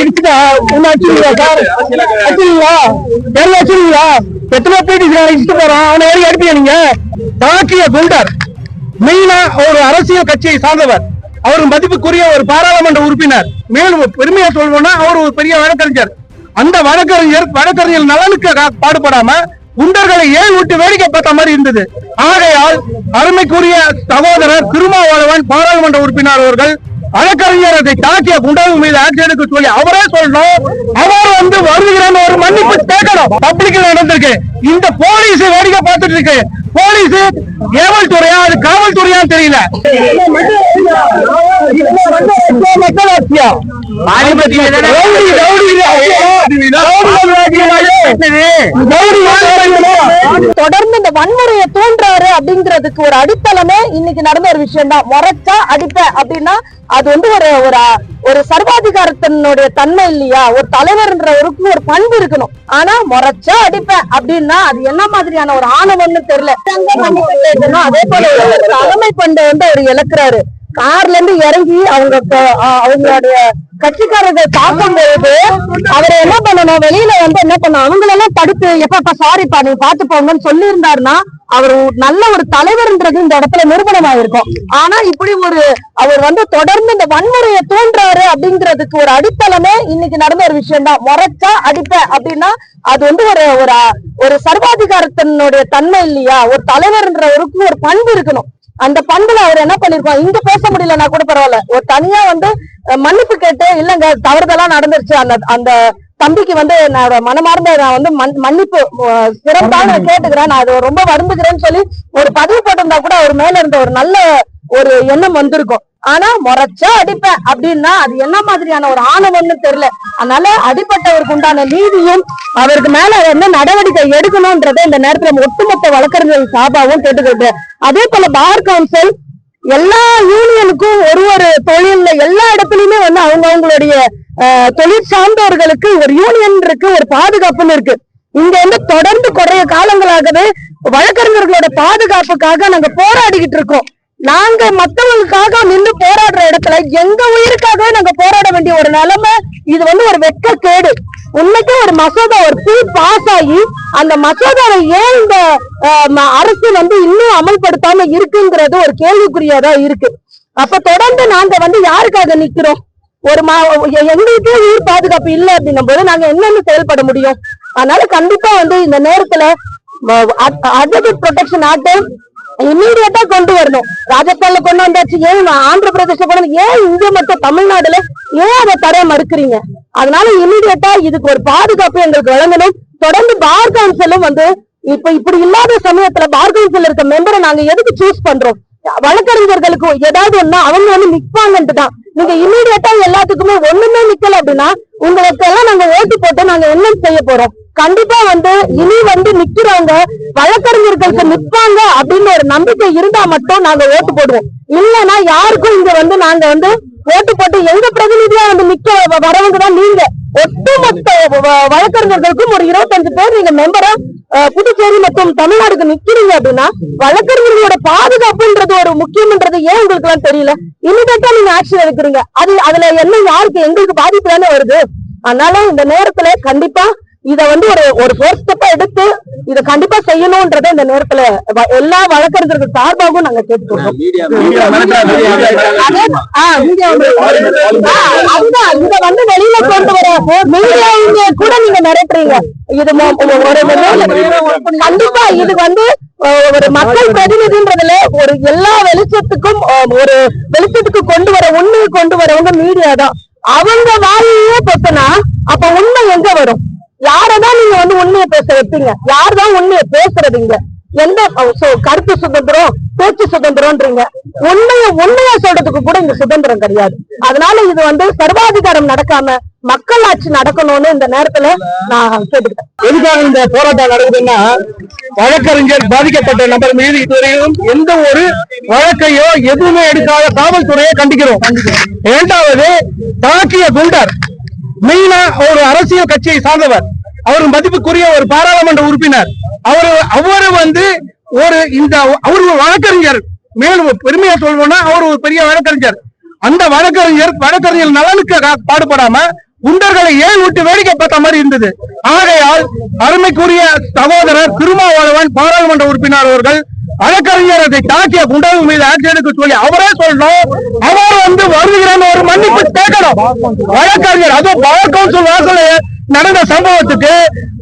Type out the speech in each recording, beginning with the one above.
இடிச்சுட்டா ஒண்ணு அடிச்சுங்களா சார்? அடிச்சுங்களா எத்தனை போறான். அவனை நீங்க? தாக்கிய குண்டர். மெயினா ஒரு அரசியல் கட்சியை சார்ந்தவர். அவர் மதிப்புக்குரிய ஒரு பாராளுமன்ற உறுப்பினர். மேலும் பெருமையா சொல்வோம்னா அவர் ஒரு பெரிய வழக்கறிஞர். அந்த வழக்கறிஞர் வழக்கறிஞர் நலனுக்கு பாடுபடாம குண்டர்களை ஏன் விட்டு வேடிக்கை பார்த்த மாதிரி இருந்தது? ஆகையால் அருமைக்குரிய சகோதரர் திருமாவளவன் பாராளுமன்ற உறுப்பினர் அவர்கள் வழக்கறிஞர் அதை தாக்கிய குண்டர்கள் மீது ஆக்ஷன் எடுக்க சொல்லி அவரே சொல்லணும். அவர் வந்து வருகிறேன்னு ஒரு மன்னிப்பு கேட்கணும். பப்ளிக்ல நடந்திருக்கு. இந்த போலீஸ் வேடிக்கை பார்த்துட்டு இருக்கு. போலீஸ் ஏவல் துறையா அது காவல்துறையா தெரியல. மக்களாட்சியா தொடர்ந்து இந்த வன்முறையை தூண்டுறாரு அப்படிங்கிறதுக்கு ஒரு அடித்தளமே இன்னைக்கு நடந்த ஒரு விஷயம் தான் முறைச்சா அடிப்ப அப்படின்னா அது வந்து ஒரு ஒரு ஒரு சர்வாதிகாரத்தினுடைய தன்மை இல்லையா? ஒரு தலைவர்ன்றவருக்கு ஒரு பண்பு இருக்கணும். ஆனா முறைச்சா அடிப்பேன் அப்படின்னா அது என்ன மாதிரியான ஒரு ஆணவம்னு தெரியல. அதே போல ஒரு தலைமை பண்பை வந்து அவர் இழக்கிறாரு. கார்ல இருந்து இறங்கி அவங்க அவங்களுடைய கட்சிக்காரர்கள் பார்க்கும் பொழுது அவர் என்ன பண்ணணும்? வெளியில வந்து என்ன பண்ணும் அவங்களெல்லாம் தடுத்து எப்பப்பா சாரிப்பா நீங்க பாத்து போங்கன்னு சொல்லி இருந்தாருன்னா அவர் நல்ல ஒரு தலைவர்ன்றது இந்த இடத்துல நிரூபணம் ஆயிருக்கும் ஆனா இப்படி ஒரு அவர் வந்து தொடர்ந்து இந்த வன்முறையை தூண்டுறாரு அப்படிங்கிறதுக்கு ஒரு அடித்தளமே இன்னைக்கு நடந்த ஒரு விஷயம் தான் முறைச்சா அடிப்ப அப்படின்னா அது வந்து ஒரு ஒரு ஒரு சர்வாதிகாரத்தினுடைய தன்மை இல்லையா? ஒரு தலைவர்ன்றவருக்கும் ஒரு பண்பு இருக்கணும். அந்த பண்புல அவர் என்ன பண்ணிருக்கோம் இங்க பேச முடியலன்னா கூட பரவாயில்ல. ஒரு தனியா வந்து மன்னிப்பு கேட்டு இல்லங்க தவறுதலா நடந்துருச்சு. அந்த அந்த தம்பிக்கு வந்து நான் மனமார்ந்த நான் வந்து மன்னிப்பு சிறப்பான சிறப்பாக கேட்டுக்கிறேன். நான் அது ரொம்ப வருந்துக்கிறேன்னு சொல்லி ஒரு பதிவு போட்டிருந்தா கூட அவர் மேல இருந்த ஒரு நல்ல ஒரு எண்ணம் வந்திருக்கும். ஆனா முறைச்சா அடிப்பேன் அப்படின்னா அது என்ன மாதிரியான ஒரு ஆணவம்னு தெரியல. அதனால அடிப்பட்டவருக்கு உண்டான நீதியும் அவருக்கு மேல என்ன நடவடிக்கை எடுக்கணும்ன்றதை இந்த நேரத்துல ஒட்டுமொத்த வழக்கறிஞர்கள் சாபாவும் கேட்டுக்கிட்டு அதே போல பார் கவுன்சில் எல்லா யூனியனுக்கும் ஒரு ஒரு தொழில்ல எல்லா இடத்துலயுமே வந்து அவங்க அவங்களுடைய தொழில் சார்ந்தவர்களுக்கு ஒரு யூனியன் இருக்கு ஒரு பாதுகாப்புன்னு இருக்கு. இங்க வந்து தொடர்ந்து குறைய காலங்களாகவே வழக்கறிஞர்களோட பாதுகாப்புக்காக நாங்க போராடிக்கிட்டு இருக்கோம். நாங்க மத்தவங்களுக்காக நின்று போராடுற இடத்துல எங்க உயிருக்காகவே நாங்க போராட வேண்டிய ஒரு நிலைமை இது வந்து ஒரு வெட்கக்கேடு. உண்மைக்கே ஒரு மசோதா ஒரு பில் பாஸ் ஆகி அந்த மசோதாவை ஏன் இந்த அரசு வந்து இன்னும் அமல்படுத்தாம இருக்குங்கிறது ஒரு கேள்விக்குறியாதான் இருக்கு. அப்ப தொடர்ந்து நாங்க வந்து யாருக்காக நிக்கிறோம்? ஒரு மா எங்களுக்கே உயிர் பாதுகாப்பு இல்லை அப்படின்னும் போது நாங்க என்னன்னு செயல்பட முடியும்? அதனால கண்டிப்பா வந்து இந்த நேரத்துல அட்வொகேட் ப்ரொடெக்ஷன் ஆக்ட் இம்மீடியட்டா கொண்டு வரணும். ராஜஸ்தான்ல கொண்டு வந்தாச்சு. ஏன் ஆந்திர பிரதேச கொண்டு ஏன் இங்க மட்டும் தமிழ்நாடுல ஏன் அதை தர மறுக்கிறீங்க? அதனால இம்மீடியட்டா இதுக்கு ஒரு பாதுகாப்பு எங்களுக்கு வழங்கணும். தொடர்ந்து பார் கவுன்சிலும் வந்து இப்ப இப்படி இல்லாத சமயத்துல பார்கவுன்சில் இருக்க மெம்பரை நாங்க எதுக்கு சூஸ் பண்றோம்? வழக்கறிஞர்களுக்கு ஏதாவது ஒண்ணு அவங்க வந்து நிப்பாங்கன்ட்டு தான் நீங்க இம்மீடியட்டா எல்லாத்துக்குமே ஒண்ணுமே நிக்கல அப்படின்னா உங்களுக்கு எல்லாம் நாங்க ஓட்டு போட்டு நாங்க என்ன செய்ய போறோம்? கண்டிப்பா வந்து இனி வந்து நிக்கிறவங்க வழக்கறிஞர்களுக்கு நிப்பாங்க அப்படின்னு ஒரு நம்பிக்கை இருந்தா மட்டும் நாங்க ஓட்டு போடுவோம். இல்லைன்னா யாருக்கும் இங்க வந்து நாங்க வந்து ஓட்டு போட்டு எங்க பிரதிநிதியா வந்து நிக்க வ- வரவங்க தான் நீங்க. ஒட்டுமொத்த வ- வழக்கறிஞர்களுக்கும் ஒரு இருபத்தஞ்சு பேர் நீங்க மெம்பரா புதுச்சேரி மற்றும் தமிழ்நாடுக்கு நிக்கிறீங்க அப்படின்னா வழக்கறிஞர்களோட பாதுகாப்புன்றது ஒரு முக்கியம்ன்றது ஏன் உங்களுக்கு எல்லாம் தெரியல? இனிமேட்டா நீங்க ஆக்ஷன் எடுக்கிறீங்க அது அதுல என்ன யாருக்கு எங்களுக்கு பாதிப்பு தானே வருது? அதனால இந்த நேரத்துல கண்டிப்பா இத வந்து ஒரு ஒரு ஃபோர்த் ஸ்டெப்பா எடுத்து இத கண்டிப்பா செய்யணும்ன்றதை இந்த நேரத்துல எல்லா வழக்கறிஞர்கள் சார்பாகவும் நாங்க அதுதான் இத வந்து வெளியில கொண்டு வர மீடியா இங்க கூட நீங்க மிரட்டுறீங்க. இது கண்டிப்பா இது வந்து ஒரு மக்கள் பிரதிநிதின்றதுல ஒரு எல்லா வெளிச்சத்துக்கும் ஒரு வெளிச்சத்துக்கு கொண்டு வர உண்மையை கொண்டு வரவங்க மீடியா தான். அவங்க வாயிலே பொத்தனா அப்ப உண்மை எங்க வரும்? யாரதான் நீங்க வந்து உண்மையை பேச வைப்பீங்க? யார்தான் உண்மையை பேசுறதுங்க? எந்த கருத்து சுதந்திரம் பேச்சு சுதந்திரம்ன்றீங்க. உண்மைய உண்மையா சொல்றதுக்கு கூட இங்க சுதந்திரம் கிடையாது. அதனால இது வந்து சர்வாதிகாரம் நடக்காம மக்களாட்சி நடக்கணும்னு இந்த நேரத்துல நான் கேட்டுக்கிட்டேன். எதுக்காக இந்த போராட்டம் நடக்குதுன்னா வழக்கறிஞர் பாதிக்கப்பட்ட நபர் மீது இதுவரையும் எந்த ஒரு வழக்கையோ எதுவுமே எடுக்காத காவல்துறையை கண்டிக்கிறோம். இரண்டாவது தாக்கிய குண்டர் மெயினா ஒரு அரசியல் கட்சியை சார்ந்தவர். அவர் மதிப்புக்குரிய ஒரு பாராளுமன்ற உறுப்பினர். அவரு அவரு வந்து ஒரு இந்த அவரு வழக்கறிஞர். மேலும் பெருமையா சொல்லணும்னா அவர் ஒரு பெரிய வழக்கறிஞர். அந்த வழக்கறிஞர் வழக்கறிஞர் நலனுக்கு பாடுபடாம குண்டர்களை ஏன் விட்டு வேடிக்கை பார்த்த மாதிரி இருந்தது? ஆகையால் அருமைக்குரிய சகோதரர் திருமாவளவன் பாராளுமன்ற உறுப்பினர் அவர்கள் வழக்கறிஞர் அதை தாக்கிய குண்டர்கள் மீது ஆக்ஷன் எடுக்க சொல்லி அவரே சொல்லணும் அவர் வந்து வருகிறாங்க ஒரு மன்னிப்பு கேட்கணும். வழக்கறிஞர் அதுவும் பவர் கவுன்சில் வாசல நடந்த சம்பவத்துக்கு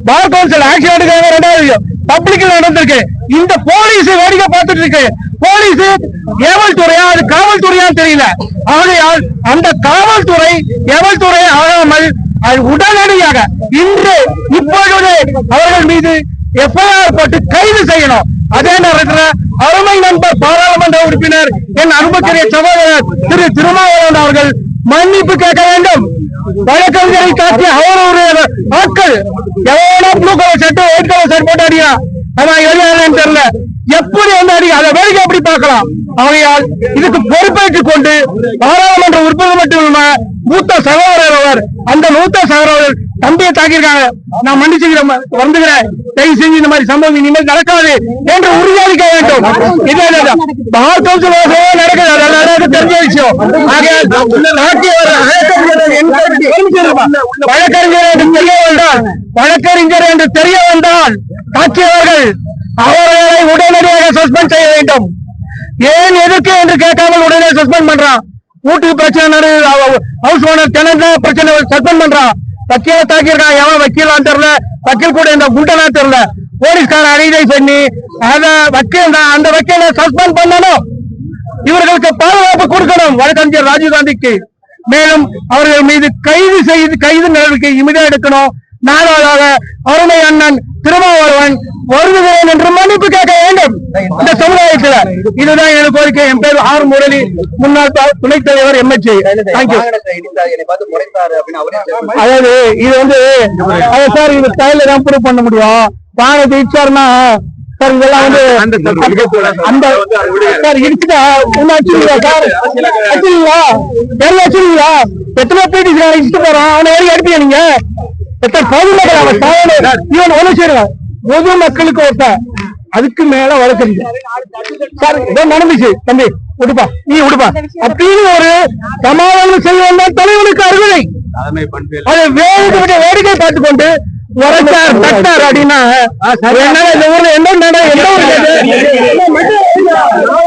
பவர் கவுன்சில் ஆக்ஷன் எடுக்கிறாங்க ரெண்டாவது பப்ளிக்ல நடந்திருக்கு. இந்த போலீஸ் வேடிக்கை பார்த்துட்டு இருக்கு. போலீஸ் எவல் துறையா அது காவல்துறையா தெரியல. ஆகையால் அந்த காவல்துறை எவல் துறை ஆகாமல் அது உடனடியாக இன்று இப்பொழுது அவர்கள் மீது எஃப்ஐஆர் போட்டு கைது செய்யணும். அதே நேரத்தில் அருமை நண்பர் பாராளுமன்ற உறுப்பினர் என் அன்புக்குரிய சகோதரர் திரு திருமாவளவன் அவர்கள் மன்னிப்பு கேட்க வேண்டும். வழக்கறிஞரை காட்டி அவருடைய ஆட்கள் எவ்வளவு blue colour shirt white colour shirt போட்டு அடிக்கிறான் அதான் எரியாதுன்னு தெரியல. எப்படி வந்து அதை வேடிக்கை எப்படி பார்க்கலாம்? ஆகையால் இதுக்கு பொறுப்பேற்றுக் கொண்டு பாராளுமன்ற உறுப்பினர் மட்டும் இல்லாம மூத்த சகோதரர் அவர் அந்த மூத்த சகோதரர் தம்பியை தாக்கியிருக்காங்க. நான் மன்னிச்சுக்கிறேன் வந்துகிறேன் தயவு செஞ்சு இந்த மாதிரி சம்பவம் இனிமேல் நடக்காது என்று உறுதியளிக்க வேண்டும். இதே பார் கவுன்சில் நடக்குது. தெரிஞ்ச விஷயம். ஆகையால் வழக்கறிஞர் என்று தெரிய வந்தால் வழக்கறிஞர் என்று தெரிய வந்தால் தாக்கியவர்கள் அவர்களை உடனடியாக சஸ்பெண்ட் செய்ய வேண்டும். ஏன் எதுக்கு என்று கேட்காமல் உடனே சஸ்பெண்ட் பண்றான் வீட்டுக்கு பிரச்சனை ஹவுஸ் ஓனர் டெனன்ட் பிரச்சனை சஸ்பெண்ட் பண்றான் வக்கீல தாக்கியிருக்கான் எவன் வக்கீலான்னு தெரியல. வக்கீல் கூட இந்த குண்டனா தெரியல. போலீஸ்கார அடிதை பண்ணி அத வக்கீல் தான் அந்த வக்கீலை சஸ்பெண்ட் பண்ணணும். இவர்களுக்கு பாதுகாப்பு கொடுக்கணும். வழக்கறிஞர் ராஜீவ்காந்திக்கு மேலும் அவர்கள் மீது கைது செய்து கைது நடவடிக்கை இமிடியா எடுக்கணும். நாளாக அருமை அண்ணன் திருமாவளவன் வருகிறேன் என்று மன்னிப்பு கேட்க வேண்டும். இந்த சமுதாயத்துல இதுதான் எனது கோரிக்கை. என் பேர் ஆர் முரளி. முன்னாள் துணைத் தலைவர் தேங்க்யூ statement அதாவது இது வந்து சார் இது ஸ்டைல தான் ப்ரூவ் பண்ண முடியும். வாகனத்தை இடிச்சாருன்னா சார் இதெல்லாம் வந்து அந்த சார் இடிச்சுட்டா ஒண்ணு வச்சுருவீங்களா சார்? எல்லாம் வச்சுருவீங்களா எத்தனை பேர் இடிச்சுட்டு போறான். அவனை அடிப்பீங்க நீங்க? எத்தனை அவன் சாவனே இவன் ஒண்ணு சேருங்க பொது மக்களுக்கு ஒருத்தன் அதுக்கு மேல வழக்கறிஞர் சார் இதோ நடந்துச்சு. தம்பி விடுப்பா நீ விடுப்பா அப்படின்னு ஒரு சமாதானம் செய்ய வந்தால் தலைவனுக்கு அருகதை. அது வேடிக்கை வேடிக்கை பார்த்து கொண்டு உரைச்சார் தட்டார் அப்படின்னா இந்த ஊர்ல என்ன என்ன